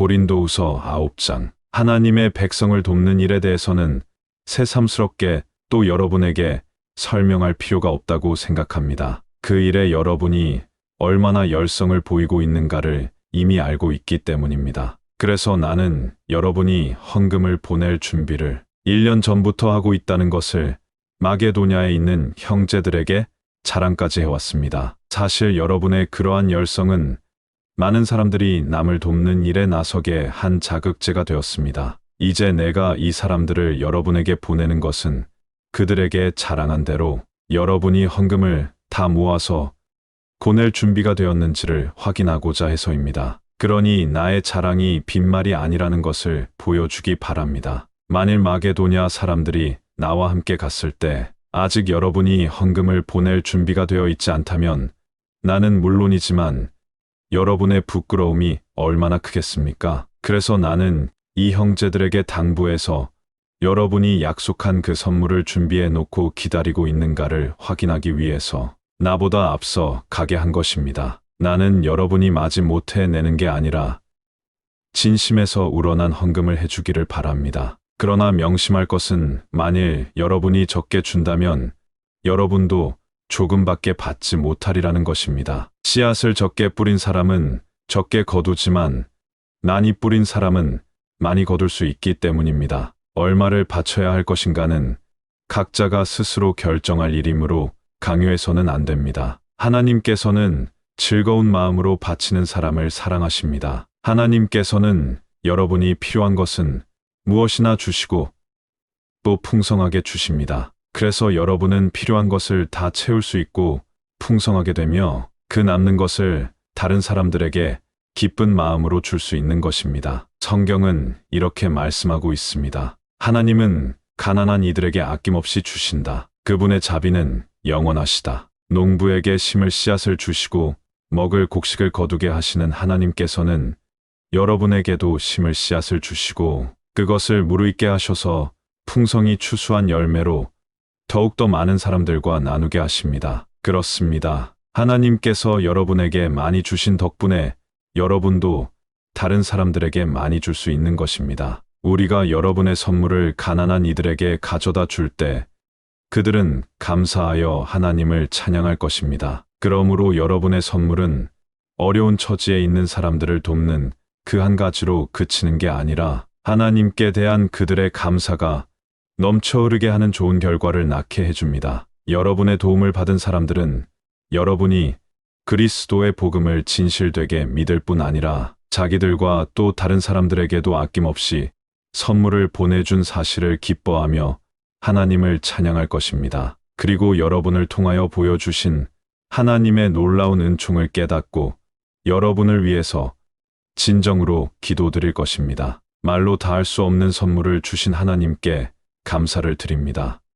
고린도후서 9장 하나님의 백성을 돕는 일에 대해서는 새삼스럽게 또 여러분에게 설명할 필요가 없다고 생각합니다. 그 일에 여러분이 얼마나 열성을 보이고 있는가를 이미 알고 있기 때문입니다. 그래서 나는 여러분이 헌금을 보낼 준비를 1년 전부터 하고 있다는 것을 마게도냐에 있는 형제들에게 자랑까지 해왔습니다. 사실 여러분의 그러한 열성은 많은 사람들이 남을 돕는 일에 나서게 한 자극제가 되었습니다. 이제 내가 이 사람들을 여러분에게 보내는 것은 그들에게 자랑한 대로 여러분이 헌금을 다 모아서 보낼 준비가 되었는지를 확인하고자 해서입니다. 그러니 나의 자랑이 빈말이 아니라는 것을 보여주기 바랍니다. 만일 마게도냐 사람들이 나와 함께 갔을 때 아직 여러분이 헌금을 보낼 준비가 되어 있지 않다면 나는 물론이지만 여러분의 부끄러움이 얼마나 크겠습니까? 그래서 나는 이 형제들에게 당부해서 여러분이 약속한 그 선물을 준비해 놓고 기다리고 있는가를 확인하기 위해서 나보다 앞서 가게 한 것입니다. 나는 여러분이 마지 못해 내는 게 아니라 진심에서 우러난 헌금을 해주기를 바랍니다. 그러나 명심할 것은 만일 여러분이 적게 준다면 여러분도 조금밖에 받지 못하리라는 것입니다. 씨앗을 적게 뿌린 사람은 적게 거두지만 많이 뿌린 사람은 많이 거둘 수 있기 때문입니다. 얼마를 바쳐야 할 것인가는 각자가 스스로 결정할 일이므로 강요해서는 안 됩니다. 하나님께서는 즐거운 마음으로 바치는 사람을 사랑하십니다. 하나님께서는 여러분이 필요한 것은 무엇이나 주시고 또 풍성하게 주십니다. 그래서 여러분은 필요한 것을 다 채울 수 있고 풍성하게 되며 그 남는 것을 다른 사람들에게 기쁜 마음으로 줄 수 있는 것입니다. 성경은 이렇게 말씀하고 있습니다. 하나님은 가난한 이들에게 아낌없이 주신다. 그분의 자비는 영원하시다. 농부에게 심을 씨앗을 주시고 먹을 곡식을 거두게 하시는 하나님께서는 여러분에게도 심을 씨앗을 주시고 그것을 무르익게 하셔서 풍성이 추수한 열매로 더욱더 많은 사람들과 나누게 하십니다. 그렇습니다. 하나님께서 여러분에게 많이 주신 덕분에 여러분도 다른 사람들에게 많이 줄 수 있는 것입니다. 우리가 여러분의 선물을 가난한 이들에게 가져다 줄 때 그들은 감사하여 하나님을 찬양할 것입니다. 그러므로 여러분의 선물은 어려운 처지에 있는 사람들을 돕는 그 한 가지로 그치는 게 아니라 하나님께 대한 그들의 감사가 넘쳐 흐르게 하는 좋은 결과를 낳게 해줍니다. 여러분의 도움을 받은 사람들은 여러분이 그리스도의 복음을 진실되게 믿을 뿐 아니라 자기들과 또 다른 사람들에게도 아낌없이 선물을 보내준 사실을 기뻐하며 하나님을 찬양할 것입니다. 그리고 여러분을 통하여 보여주신 하나님의 놀라운 은총을 깨닫고 여러분을 위해서 진정으로 기도드릴 것입니다. 말로 다 할 수 없는 선물을 주신 하나님께 감사를 드립니다.